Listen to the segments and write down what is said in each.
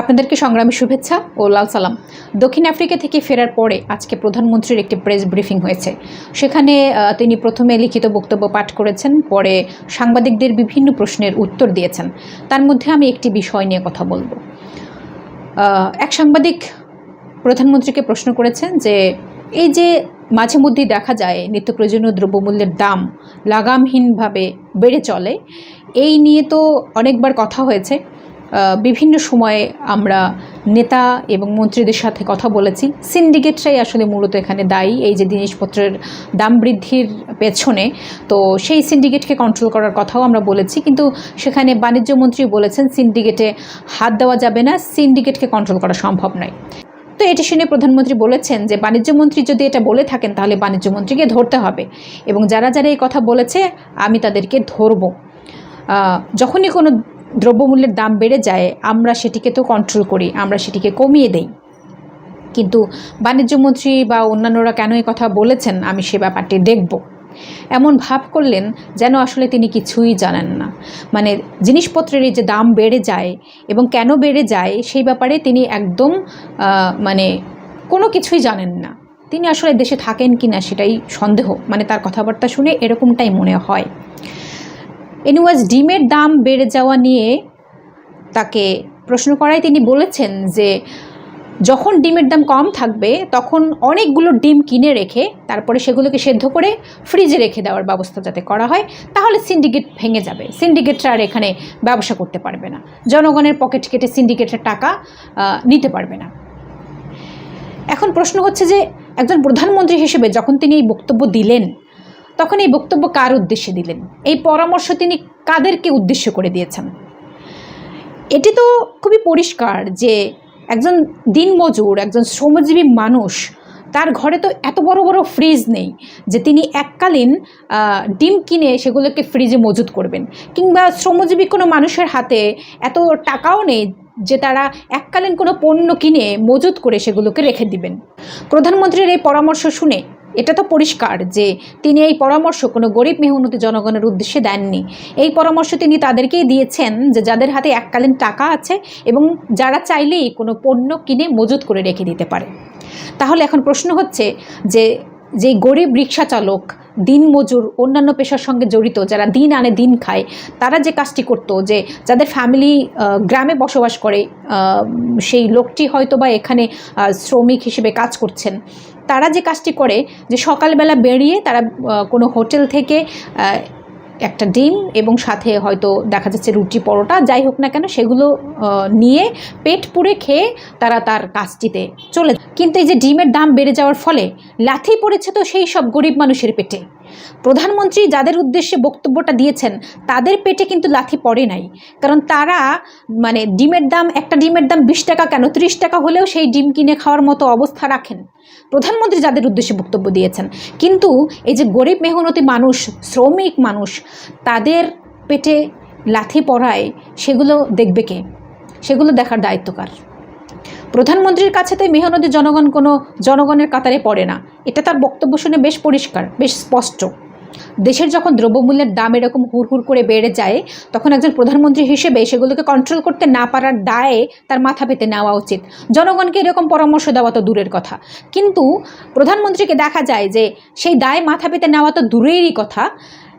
আপনাদেরকে সংগ্রামী শুভেচ্ছা ও লাল সালাম। দক্ষিণ আফ্রিকা থেকে ফেরার পরে আজকে প্রধানমন্ত্রীর একটি প্রেস ব্রিফিং হয়েছে। সেখানে তিনি প্রথমে লিখিত বক্তব্য পাঠ করেছেন, পরে সাংবাদিকদের বিভিন্ন প্রশ্নের উত্তর দিয়েছেন। তার মধ্যে আমি একটি বিষয় নিয়ে কথা বলব। এক সাংবাদিক প্রধানমন্ত্রীকে প্রশ্ন করেছেন যে, এই যে মাঝে মধ্যেই দেখা যায় নিত্য প্রয়োজনীয় দ্রব্যমূল্যের দাম লাগামহীনভাবে বেড়ে চলে, এই নিয়ে তো অনেকবার কথা হয়েছে। বিভিন্ন সময়ে আমরা নেতা এবং মন্ত্রীদের সাথে কথা বলেছি। সিন্ডিকেটরাই আসলে মূলত এখানে দায়ী এই যে জিনিসপত্রের দাম বৃদ্ধির পেছনে। তো সেই সিন্ডিকেটকে কন্ট্রোল করার কথাও আমরা বলেছি। কিন্তু সেখানে বাণিজ্য মন্ত্রী বলেছেন সিন্ডিকেটে হাত দেওয়া যাবে না সিন্ডিকেটকে কন্ট্রোল করা সম্ভব নয়। তো এটি শুনে প্রধানমন্ত্রী বলেছেন যে বাণিজ্য মন্ত্রী যদি এটা বলে থাকেন, তাহলে বাণিজ্য মন্ত্রীকে ধরতে হবে। এবং যারা যারা এই কথা বলেছে, আমি তাদেরকে ধরব। যখনই কোনো দ্রব্যমূল্যের দাম বেড়ে যায়, আমরা সেটিকে তো কন্ট্রোল করি, আমরা সেটিকে কমিয়ে দেই। কিন্তু বাণিজ্যমন্ত্রী বা অন্যান্যরা কেন এই কথা বলেছেন, আমি সে ব্যাপারটি দেখব। এমন ভাব করলেন যেন আসলে তিনি কিছুই জানেন না। মানে জিনিসপত্রের যে দাম বেড়ে যায় এবং কেন বেড়ে যায়, সেই ব্যাপারে তিনি একদম মানে কোনো কিছুই জানেন না। তিনি আসলে দেশে থাকেন কি না সেটাই সন্দেহ মানে তার কথাবার্তা শুনে এরকমটাই মনে হয়। এনিওয়াজ ডিমের দাম বেড়ে যাওয়া নিয়ে তাকে প্রশ্ন করায় তিনি বলেছেন যে, যখন ডিমের দাম কম থাকবে, তখন অনেকগুলো ডিম কিনে রেখে তারপরে সেগুলোকে সেদ্ধ করে ফ্রিজে রেখে দেওয়ার ব্যবস্থা যাতে করা হয়, তাহলে সিন্ডিকেট ভেঙে যাবে। সিন্ডিকেটরা আর এখানে ব্যবসা করতে পারবে না। জনগণের পকেট কেটে সিন্ডিকেটের টাকা নিতে পারবে না। এখন প্রশ্ন হচ্ছে যে, একজন প্রধানমন্ত্রী হিসেবে যখন তিনি এই বক্তব্য দিলেন তখন এই বক্তব্য কার উদ্দেশ্যে দিলেন? এই পরামর্শ তিনি কাদেরকে উদ্দেশ্য করে দিয়েছেন? এটি তো খুবই পরিষ্কার যে একজন দিনমজুর, একজন শ্রমজীবী মানুষ, তার ঘরে তো এত বড় বড় ফ্রিজ নেই যে তিনি এককালীন ডিম কিনে সেগুলোকে ফ্রিজে মজুত করবেন। কিংবা শ্রমজীবী কোনো মানুষের হাতে এত টাকাও নেই যে তারা এককালীন কোনো পণ্য কিনে মজুত করে সেগুলোকে রেখে দিবেন। প্রধানমন্ত্রীর এই পরামর্শ শুনে এটা তো পরিষ্কার যে তিনি এই পরামর্শ কোনো গরিব মেহনতি জনগণের উদ্দেশ্যে দেননি। এই পরামর্শ তিনি তাদেরকেই দিয়েছেন যে যাদের হাতে এককালীন টাকা আছে এবং যারা চাইলেই কোনো পণ্য কিনে মজুত করে রেখে দিতে পারে। তাহলে এখন প্রশ্ন হচ্ছে যে যে গরিব রিক্সা চালক দিনমজুর অন্যান্য পেশার সঙ্গে জড়িত, যারা দিন আনে দিন খায়, তারা যে কাজটি করত, যে যাদের ফ্যামিলি গ্রামে বসবাস করে সেই লোকটি হয়তো বা এখানে শ্রমিক হিসেবে কাজ করছেন। তারা যে কাজটি করে, যে সকালবেলা বেরিয়ে তারা কোনো হোটেল থেকে একটা ডিম এবং সাথে হয়তো দেখা যাচ্ছে রুটি পরোটা, যাই হোক না কেন সেগুলো নিয়ে পেট পুড়ে খেয়ে তারা তার কাজটিতে চলে। কিন্তু এই যে ডিমের দাম বেড়ে যাওয়ার ফলে লাথি পড়েছে তো সেই সব গরিব মানুষের পেটে প্রধানমন্ত্রী যাদের উদ্দেশ্যে বক্তব্যটা দিয়েছেন, তাদের পেটে কিন্তু লাথি পড়ে নাই। কারণ তারা মানে ডিমের দাম, একটা ডিমের দাম বিশ টাকা কেন? ত্রিশ টাকা হলেও সেই ডিম কিনে খাওয়ার মতো অবস্থা রাখেন। প্রধানমন্ত্রী যাদের উদ্দেশ্যে বক্তব্য দিয়েছেন। কিন্তু এই যে গরিব মেহনতি মানুষ, শ্রমিক মানুষ, তাদের পেটে লাথি পড়ায়, সেগুলো দেখবে কে? সেগুলো দেখার দায়িত্বকার প্রধানমন্ত্রীর কাছে তো মেহনতি জনগণ কোনো জনগণের কাতারে পড়ে না। এটা তার বক্তব্য শুনে বেশ পরিষ্কার, বেশ স্পষ্ট। দেশের যখন দ্রব্যমূল্যের দাম এরকম হুড় করে বেড়ে যায়, তখন একজন প্রধানমন্ত্রী হিসেবে সেগুলোকে কন্ট্রোল করতে না পারার দায়ে তার মাথা পেতে নেওয়া উচিত। জনগণকে এরকম পরামর্শ দেওয়া তো দূরের কথা। কিন্তু প্রধানমন্ত্রীকে দেখা যায় যে সেই দায় মাথা পেতে নেওয়া তো দূরেরই কথা।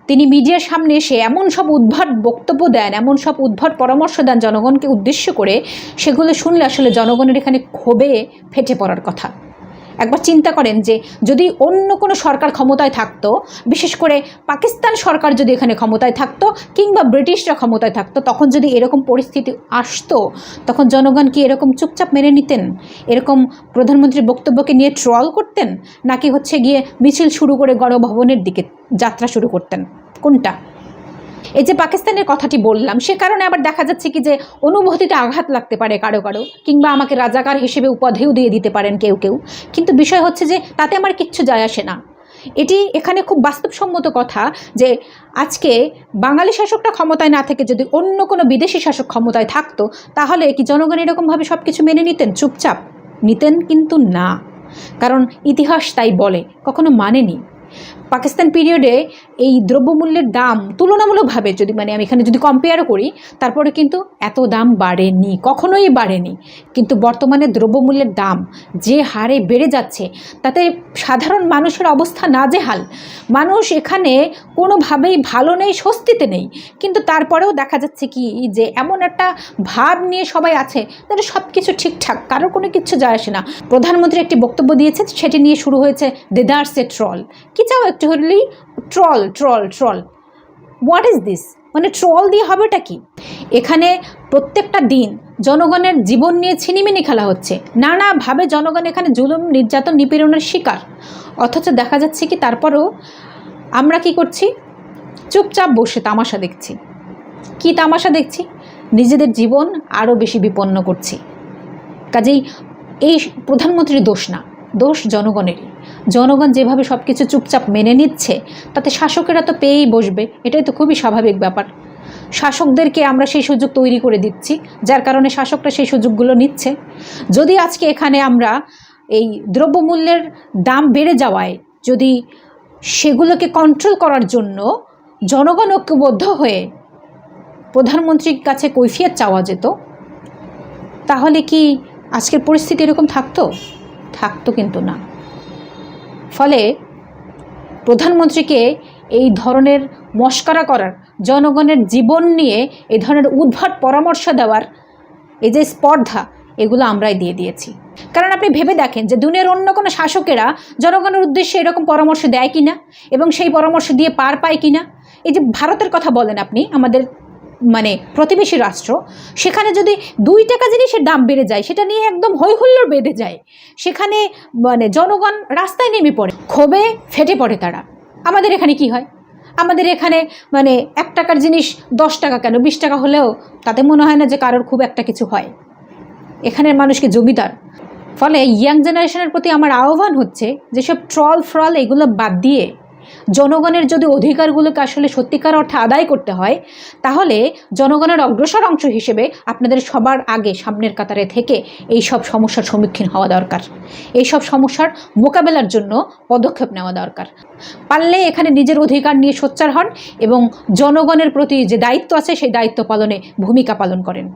তিনি মিডিয়ার সামনে এসে এমন সব উদ্ভট বক্তব্য দেন, এমন সব উদ্ভট পরামর্শ দেন জনগণকে উদ্দেশ্য করে, সেগুলো শুনলে আসলে জনগণের এখানে ক্ষোভে ফেটে পড়ার কথা। একবার চিন্তা করেন যে যদি অন্য কোনো সরকার ক্ষমতায় থাকতো, বিশেষ করে পাকিস্তান সরকার যদি এখানে ক্ষমতায় থাকতো কিংবা ব্রিটিশরা ক্ষমতায় থাকতো, তখন যদি এরকম পরিস্থিতি আসতো, তখন জনগণ কি এরকম চুপচাপ মেনে নিতেন? এরকম প্রধানমন্ত্রীর বক্তব্যকে নিয়ে ট্রল করতেন? নাকি হচ্ছে গিয়ে মিছিল শুরু করে গণভবনের দিকে যাত্রা শুরু করতেন? কোনটা? এই যে পাকিস্তানের কথাটি বললাম, সে কারণে আবার দেখা যাচ্ছে কি যে অনুভূতিতে আঘাত লাগতে পারে কারও কারও, কিংবা আমাকে রাজাকার হিসেবে উপাধিও দিয়ে দিতে পারেন কেউ কেউ। কিন্তু বিষয় হচ্ছে যে তাতে আমার কিচ্ছু যায় আসে না। এটি এখানে খুব বাস্তবসম্মত কথা যে আজকে বাঙালি শাসকটা ক্ষমতায় না থেকে যদি অন্য কোনো বিদেশি শাসক ক্ষমতায় থাকতো, তাহলে কি জনগণ এরকমভাবে সব কিছু মেনে নিতেন? চুপচাপ। নিতেন কিন্তু না। কারণ ইতিহাস তাই বলে, কখনো মানেনি। পাকিস্তান পিরিয়ডে এই দ্রব্যমূল্যের দাম তুলনামূলকভাবে যদি মানে আমি এখানে যদি কম্পেয়ারও করি, তারপরে কিন্তু এত দাম বাড়েনি, কখনোই বাড়েনি। কিন্তু বর্তমানে দ্রব্যমূল্যের দাম যে হারে বেড়ে যাচ্ছে, তাতে সাধারণ মানুষের অবস্থা না নাজেহাল। মানুষ এখানে কোনোভাবেই ভালো নেই, স্বস্তিতে নেই। কিন্তু তারপরেও দেখা যাচ্ছে কি, যে এমন একটা ভাব নিয়ে সবাই আছে, যেন সব কিছু ঠিকঠাক, কারোর কোনো কিছু যায় আসে না। প্রধানমন্ত্রী একটি বক্তব্য দিয়েছে সেটি নিয়ে শুরু হয়েছে দেদার্সে ট্রল। কি চাও একটু হলেই troll troll troll what is this মানে ট্রল দিয়ে হবেটা কি? এখানে প্রত্যেকটা দিন জনগণের জীবন নিয়ে ছিনিমিনি খেলা হচ্ছে। নানাভাবে জনগণ এখানে জুলুম, নির্যাতন, নিপীড়নের শিকার। অথচ দেখা যাচ্ছে কি তারপরেও আমরা কি করছি? চুপচাপ বসে তামাশা দেখছি। কি তামাশা দেখছি? নিজেদের জীবন আরও বেশি বিপন্ন করছি। কাজেই এই প্রধানমন্ত্রীর দোষ না। দোষ জনগণেরই। জনগণ যেভাবে সব কিছু চুপচাপ মেনে নিচ্ছে, তাতে শাসকেরা তো পেয়েই বসবে, এটাই তো খুবই স্বাভাবিক ব্যাপার। শাসকদেরকে আমরা সেই সুযোগ তৈরি করে দিচ্ছি, যার কারণে শাসকরা সেই সুযোগগুলো নিচ্ছে। যদি আজকে এখানে আমরা এই দ্রব্যমূল্যের দাম বেড়ে যাওয়ায় যদি সেগুলোকে কন্ট্রোল করার জন্য জনগণ ঐক্যবদ্ধ হয়ে প্রধানমন্ত্রীর কাছে কৈফিয়ত চাওয়া যেত, তাহলে কি আজকের পরিস্থিতি এরকম থাকতো? থাকতো কিন্তু না। ফলে প্রধানমন্ত্রীকে এই ধরনের মস্করা করার, জনগণের জীবন নিয়ে এই ধরনের উদ্ভট পরামর্শ দেওয়ার এই যে স্পর্ধা, এগুলো আমরাই দিয়ে দিয়েছি। কারণ আপনি ভেবে দেখেন যে দুনিয়ার অন্য কোনো শাসকেরা জনগণের উদ্দেশ্যে এরকম পরামর্শ দেয় কি না এবং সেই পরামর্শ দিয়ে পার পায় কি না এই যে ভারতের কথা বলেন আপনি, আমাদের মানে প্রতিবেশী রাষ্ট্র, সেখানে যদি দুই টাকা জিনিসের দাম বেড়ে যায়, সেটা নিয়ে একদম হৈহুল্লোড় বেঁধে যায়, সেখানে মানে জনগণ রাস্তায় নেমে পড়ে, ক্ষোভে ফেটে পড়ে তারা। আমাদের এখানে কি হয়? আমাদের এখানে মানে এক টাকার জিনিস দশ টাকা কেন? বিশ টাকা হলেও তাতে মনে হয় না যে কারোর খুব একটা কিছু হয়। এখানের মানুষকে জমিদার? ফলে ইয়াং জেনারেশনের প্রতি আমার আহ্বান হচ্ছে, যেসব ট্রল ফ্রল এগুলো বাদ দিয়ে জনগণের যদি অধিকারগুলোকে আসলে সত্যিকার অর্থে আদায় করতে হয়, তাহলে জনগণের অগ্রসর অংশ হিসেবে আপনাদের সবার আগে সামনের কাতারে থেকে এই সব সমস্যার সম্মুখীন হওয়া দরকার। এই সব সমস্যার মোকাবেলার জন্য পদক্ষেপ নেওয়া দরকার। পারলে এখানে নিজের অধিকার নিয়ে সোচ্চার হন এবং জনগণের প্রতি যে দায়িত্ব আছে, সেই দায়িত্ব পালনে ভূমিকা পালন করেন।